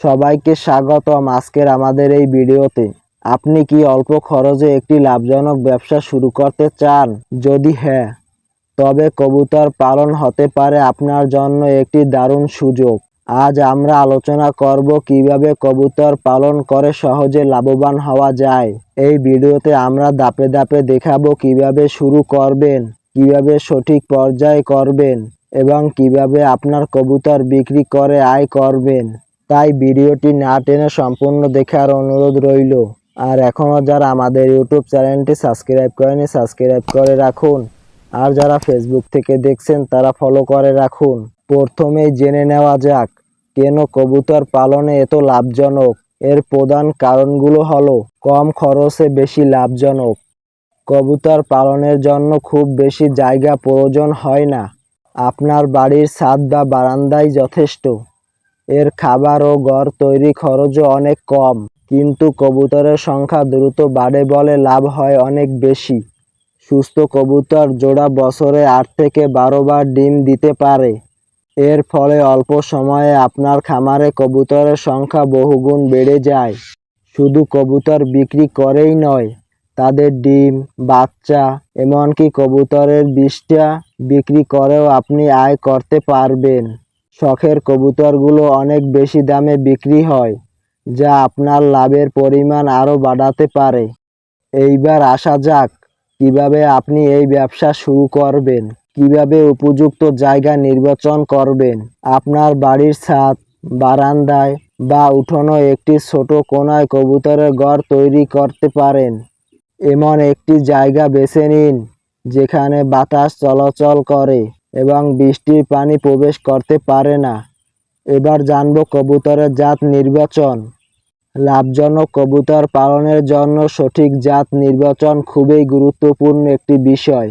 সবাইকে স্বাগতম আজকের আমাদের এই ভিডিওতে। আপনি কি অল্প খরচে একটি লাভজনক ব্যবসা শুরু করতে চান? যদি হ্যাঁ তবে কবুতর পালন হতে পারে আপনার জন্য একটি দারুণ সুযোগ। আজ আমরা আলোচনা করব কীভাবে কবুতর পালন করে সহজে লাভবান হওয়া যায়। এই ভিডিওতে আমরা দাপে দাপে দেখাবো কীভাবে শুরু করবেন, কীভাবে সঠিক পর্যায়ে করবেন, এবং কীভাবে আপনার কবুতর বিক্রি করে আয় করবেন। তাই ভিডিওটি না টেনে সম্পূর্ণ দেখার অনুরোধ রইল। আর এখনও যারা আমাদের ইউটিউব চ্যানেলটি সাবস্ক্রাইব করেনি, সাবস্ক্রাইব করে রাখুন। আর যারা ফেসবুক থেকে দেখছেন, তারা ফলো করে রাখুন। প্রথমেই জেনে নেওয়া যাক, কেন কবুতর পালনে এত লাভজনক? এর প্রধান কারণগুলো হলো, কম খরচে বেশি লাভজনক। কবুতর পালনের জন্য খুব বেশি জায়গা প্রয়োজন হয় না। আপনার বাড়ির ছাদ বা বারান্দাই যথেষ্ট। এর খাবার ও ঘর তৈরি খরচও অনেক কম। কিন্তু কবুতরের সংখ্যা দ্রুত বাড়ে বলে লাভ হয় অনেক বেশি। সুস্থ কবুতর জোড়া বছরে আট থেকে বারো বার ডিম দিতে পারে। এর ফলে অল্প সময়ে আপনার খামারে কবুতরের সংখ্যা বহুগুণ বেড়ে যায়। শুধু কবুতর বিক্রি করেই নয়, তাদের ডিম, বাচ্চা, এমনকি কবুতরের বিষটা বিক্রি করেও আপনি আয় করতে পারবেন। শখের কবুতরগুলো অনেক বেশি দামে বিক্রি হয়, যা আপনার লাভের পরিমাণ আরও বাড়াতে পারে। এইবার আসা যাক, কীভাবে আপনি এই ব্যবসা শুরু করবেন, কীভাবে উপযুক্ত জায়গা নির্বাচন করবেন। আপনার বাড়ির ছাদ, বারান্দায় বা উঠোনো একটি ছোট কোনায় কবুতরের ঘর তৈরি করতে পারেন। এমন একটি জায়গা বেছে নিন, যেখানে বাতাস চলাচল করে। এবং বৃষ্টির পানি প্রবেশ করতে পারে না। এবার জানব কবুতরের জাত নির্বাচন। লাভজনক কবুতর পালনের জন্য সঠিক জাত নির্বাচন খুবই গুরুত্বপূর্ণ একটি বিষয়।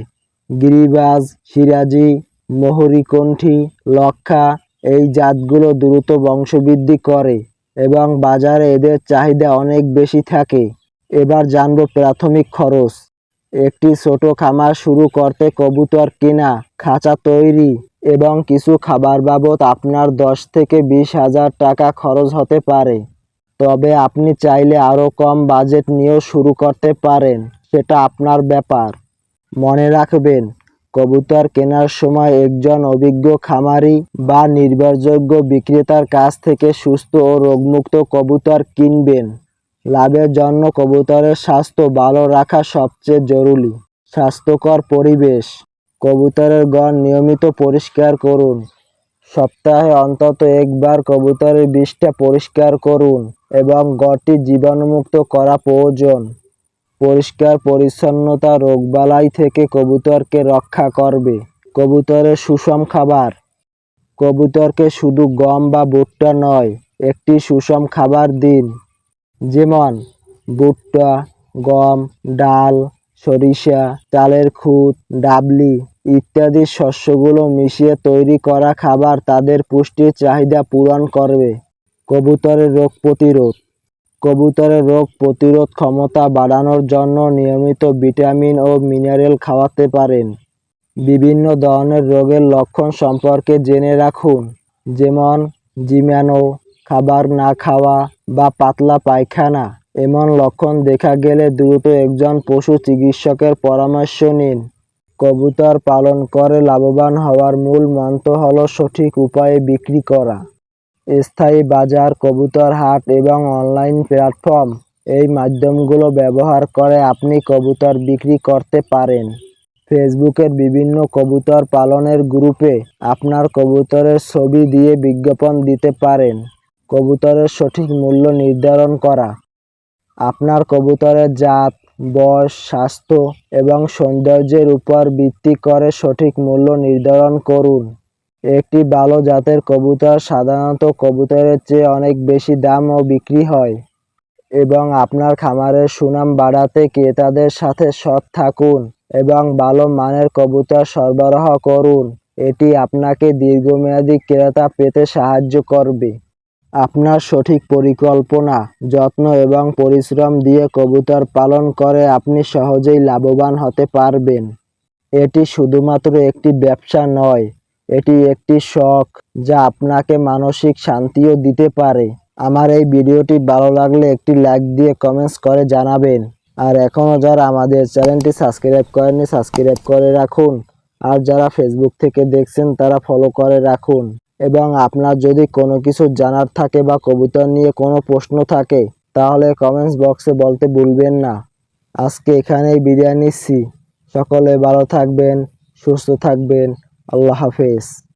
গিরিবাজ, সিরাজি, মোহরিকণ্ঠী, লক্ষা এই জাতগুলো দ্রুত বংশবৃদ্ধি করে এবং বাজারে এদের চাহিদা অনেক বেশি থাকে। এবার জানব প্রাথমিক খরচ। একটি ছোট খামার শুরু করতে কবুতর কেনা, খাঁচা তৈরি এবং কিছু খাবার বাবদ আপনার দশ থেকে বিশ হাজার টাকা খরচ হতে পারে। তবে আপনি চাইলে আরও কম বাজেট নিয়েও শুরু করতে পারেন, সেটা আপনার ব্যাপার। মনে রাখবেন, কবুতর কেনার সময় একজন অভিজ্ঞ খামারি বা নির্ভরযোগ্য বিক্রেতার কাছ থেকে সুস্থ ও রোগমুক্ত কবুতর কিনবেন। লাভের জন্য কবুতরের স্বাস্থ্য ভালো রাখা সবচেয়ে জরুরি। স্বাস্থ্যকর পরিবেশ। কবুতরের গড় নিয়মিত পরিষ্কার করুন। সপ্তাহে অন্তত একবার কবুতরের বিষটা পরিষ্কার করুন এবং গড়টি জীবাণুমুক্ত করা প্রয়োজন। পরিষ্কার পরিচ্ছন্নতা রোগবালাই থেকে কবুতরকে রক্ষা করবে। কবুতরের সুষম খাবার। কবুতরকে শুধু গম বা ভুট্টা নয়, একটি সুষম খাবার দিন। যেমন ভুট্টা, গম, ডাল, সরিষা, চালের খুদ ডাবলি ইত্যাদি শস্যগুলো মিশিয়ে তৈরি করা খাবার তাদের পুষ্টির চাহিদা পূরণ করবে। কবুতরের রোগ প্রতিরোধ। কবুতরের রোগ প্রতিরোধ ক্ষমতা বাড়ানোর জন্য নিয়মিত ভিটামিন ও মিনারেল খাওয়াতে পারেন। বিভিন্ন ধরনের রোগের লক্ষণ সম্পর্কে জেনে রাখুন, যেমন জিমানো খাবার না খাওয়া বা পাতলা পায়খানা এমন লক্ষণ দেখা গেলে দ্রুত একজন পশু চিকিৎসকের পরামর্শ নিন। কবুতর পালন করে লাভবান হওয়ার মূল মন্ত্র হলো সঠিক উপায়ে বিক্রি করা। স্থায়ী বাজার, কবুতর হাট এবং অনলাইন প্ল্যাটফর্ম, এই মাধ্যমগুলো ব্যবহার করে আপনি কবুতর বিক্রি করতে পারেন। ফেসবুকের বিভিন্ন কবুতর পালনের গ্রুপে আপনার কবুতরের ছবি দিয়ে বিজ্ঞাপন দিতে পারেন। কবুতরের সঠিক মূল্য নির্ধারণ করা। আপনার কবুতরের জাত, বয়স, স্বাস্থ্য এবং সৌন্দর্যের উপর ভিত্তি করে সঠিক মূল্য নির্ধারণ করুন। একটি ভালো জাতের কবুতর সাধারণত কবুতরের চেয়ে অনেক বেশি দাম ও বিক্রি হয় এবং আপনার খামারের সুনাম বাড়াতে ক্রেতাদের সাথে সৎ থাকুন এবং ভালো মানের কবুতর সরবরাহ করুন। এটি আপনাকে দীর্ঘমেয়াদী ক্রেতা পেতে সাহায্য করবে। আপনার সঠিক পরিকল্পনা, যত্ন এবং পরিশ্রম দিয়ে কবুতর পালন করে আপনি সহজেই লাভবান হতে পারবেন। এটি শুধুমাত্র একটি ব্যবসা নয়, এটি একটি শখ যা আপনাকে মানসিক শান্তিও দিতে পারে। আমার এই ভিডিওটি ভালো লাগলে একটি লাইক দিয়ে কমেন্টস করে জানাবেন। আর এখনও যারা আমাদের চ্যানেলটি সাবস্ক্রাইব করেননি, সাবস্ক্রাইব করে রাখুন। আর যারা ফেসবুক থেকে দেখছেন, তারা ফলো করে রাখুন। এবং আপনার যদি কোনো কিছু জানার থাকে বা কবুতর নিয়ে কোনো প্রশ্ন থাকে, তাহলে কমেন্টস বক্সে বলতে ভুলবেন না। আজকে এখানেই বিরিয়ানি নিচ্ছি। সকলে ভালো থাকবেন, সুস্থ থাকবেন। আল্লাহ হাফেজ।